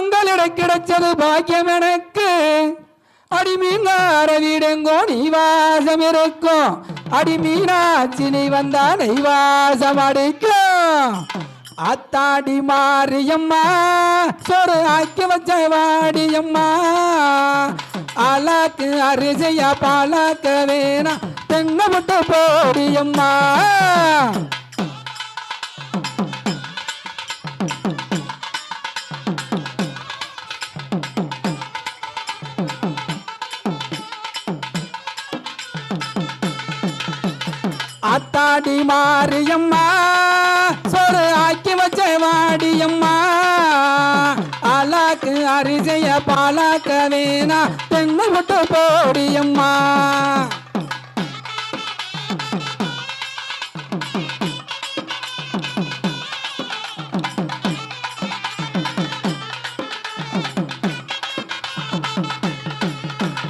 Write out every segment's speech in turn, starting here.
உங்களிடம் கிடைச்சது பாக்கியம் எனக்கு. அடிமீனார வீடெங்கோ நீ வாசம் இருக்கும். அடிமீனாச்சி நீ வந்தா நெய் வாசம் அடிக்கும். அத்தாடி மாரியம்மா சொரு ஆக்கி வச்ச வாடியம்மா. அலாக்கு அரிசியா பாலாக்க வேணா தெங்க விட்டு போடியம்மா. அத்தாடி மாரியம்மா சொரு ஆக்கி வச்ச வாடியம்மா. அலாக்கு அரிசைய பாலாக்க வேணா தென்னை விட்டு போடியம்மா.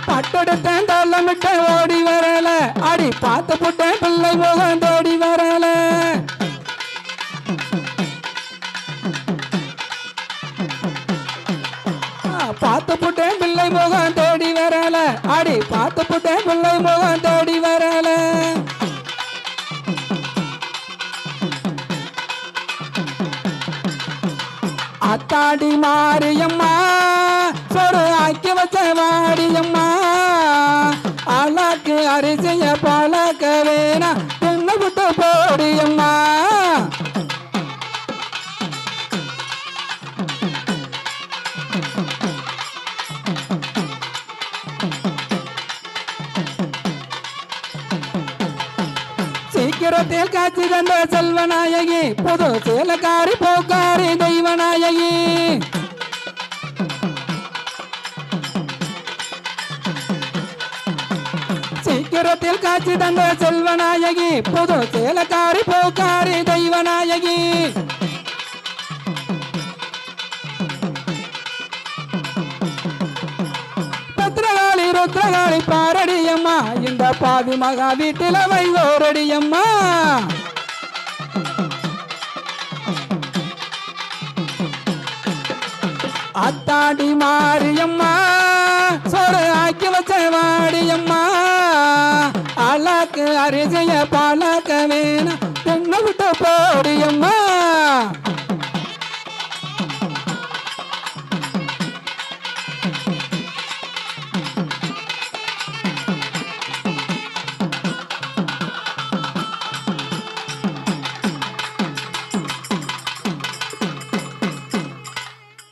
பட்டெடுத்தேன் தள்ளமிட்ட ஓடி வரல. அடி பார்த்து புட்ட பிள்ளை தோடி வரல பார்த்து புட்டேன் பிள்ளை முகம் தோடி வரல. அடி பார்த்து புட்டேன் பிள்ளை முகம் தோடி வரல. அத்தாடி மாரியம்மா சொரு ஆக்கி வச்ச வாடியம்மா. அரிசிய பழக்க வேணா. தென்னை விட்டு போடியம்மா சீக்கிரத்தில் காட்சி தந்த செல்வநாயகி புது சேலக்காரி போக்காரி தெய்வநாயகி. சீக்கிரத்தில் காட்சி தந்த செல்வநாயகி புது சேலக்காரி போக்காரி தெய்வநாயகி. பத்திரகாளி ருத்ரகாளி பாரடியம்மா இந்த பாவி மகா வீட்டில வைகோரடியம்மா அத்தாடி மாரியம்மா சொரு ஆக்கி வச்ச வாடியம்மா. அலாக்கு அரிசிய பாலாக்க வேணா தென்னை விட்டு போடியம்மா